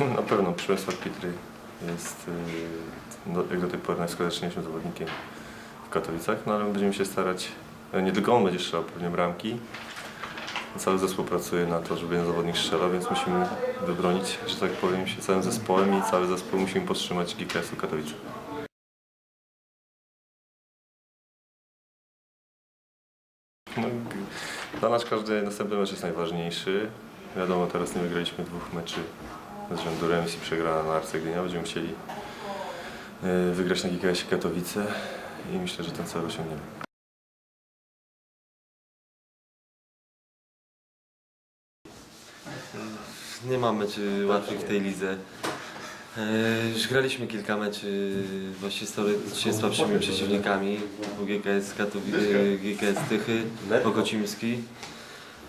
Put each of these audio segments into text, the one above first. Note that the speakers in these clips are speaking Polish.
Na pewno Przemysław Pitry jest y, do, jak do tej pory najskuteczniejszym zawodnikiem w Katowicach, no ale będziemy się starać, e, nie tylko on będzie strzelał pewnie bramki, cały zespół pracuje na to, żeby jeden zawodnik strzelał, więc musimy wybronić, że tak powiem, się całym zespołem i cały zespół musimy podtrzymać GKS-u Katowice. No, dla nas każdy następny mecz jest najważniejszy. Wiadomo, teraz nie wygraliśmy dwóch meczy z rzędu remis i przegrana na Arce Gdynia. Będziemy chcieli e, wygrać na GKS Katowice i myślę, że ten cel osiągniemy. Nie ma meczy łatwych w tej lidze. E, Już graliśmy kilka meczy właśnie z słabszymi przeciwnikami. GKS, Katowice, GKS Tychy, Okocimski.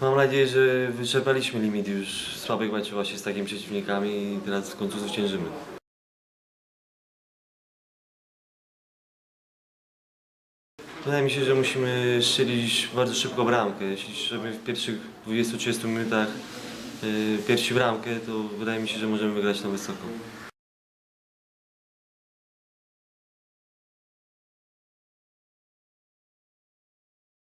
Mam nadzieję, że wyczerpaliśmy limit już słabych meczów właśnie z takimi przeciwnikami i teraz w końcu zwyciężymy. Wydaje mi się, że musimy strzelić bardzo szybko bramkę. Jeśli strzelimy w pierwszych 20-30 minutach y, pierwsi bramkę, to wydaje mi się, że możemy wygrać na wysoko.